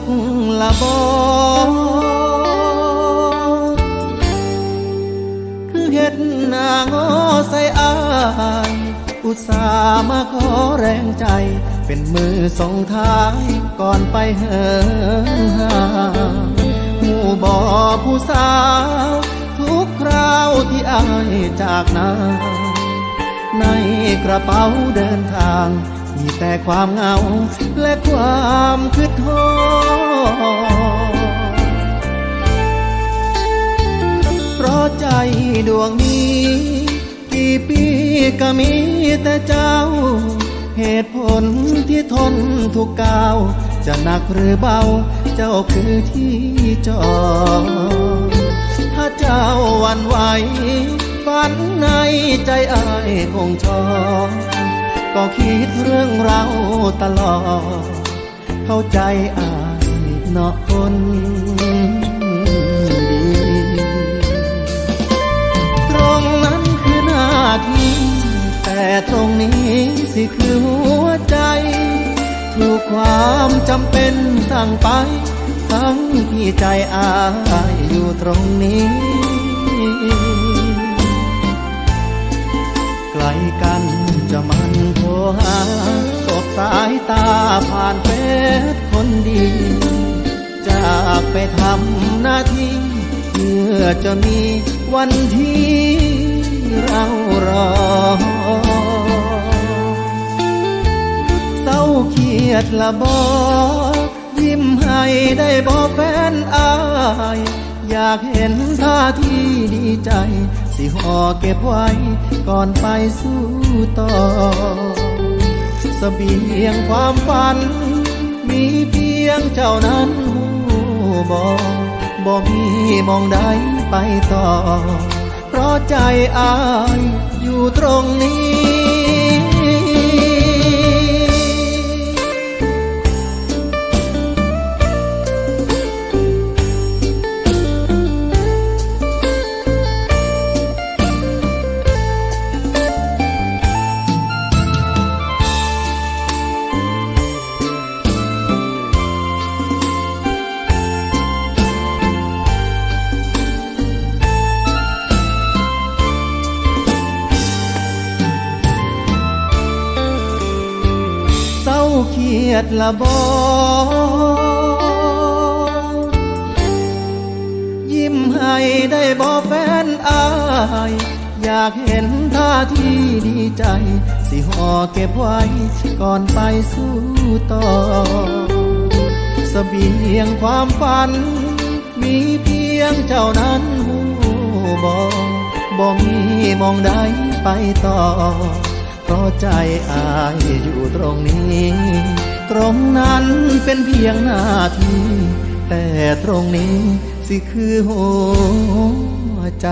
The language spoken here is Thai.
กละบอคือเห็ดนางอใส่อายอุตส่าห์มาขอแรงใจ เป็นมือส่งท้ายก่อนไปเหินห่างหมู่บอผู้สาว ทุกคราวที่อายจากนาในกระเป๋าเดินทาง มีแต่ความเหงาและความคืดท้อเพราะใจดวงนี้ กี่ปีก็มีแต่เจ้า เหตุผลที่ทนทุกก้าว จะหนักหรือเบา เจ้าคือที่จอดถ้าเจ้าวันไหวฝันในใจอายคงชอบ ก็คิดเรื่องเราตลอด เข้าใจอายเนาะคนดีตรงนั้นคือหน้าที่ แต่ตรงนี้สิคือหัวใจถูกความจำเป็นสั่งไป ทั้งที่ใจอายอยู่ตรงนี้ไกลกันจะมัน หาสบสายตาผ่านเฟซคนดี จากไปทำหน้าที่เพื่อจะมีวันที่เรารอ เศร้าเครียดละบอยิ้มให้ได้บอกแฟนอาย อยากเห็นท่าที่ดีใจสิห่อเก็บไว้ก่อนไปสู้ต่อ เบียงความฝัน มีเพียงเจ้านั้นหูบอกบ่มีมองใดไปต่อ เพราะใจอายอยู่ตรงนี้ ดละบอยิ้มให้ได้บอแฟนอาย อยากเห็นท่าที่ดีใจ สิห่อเก็บไว้ก่อนไปสู้ต่อเสบียงความฝัน มีเพียงเจ้านั้นหูบอกบ่มีมองใดไปต่อเพราะใจอายอยู่ตรงนี้ ตรงนั้นเป็นเพียงหน้าที่ แต่ตรงนี้สิคือหัวใจ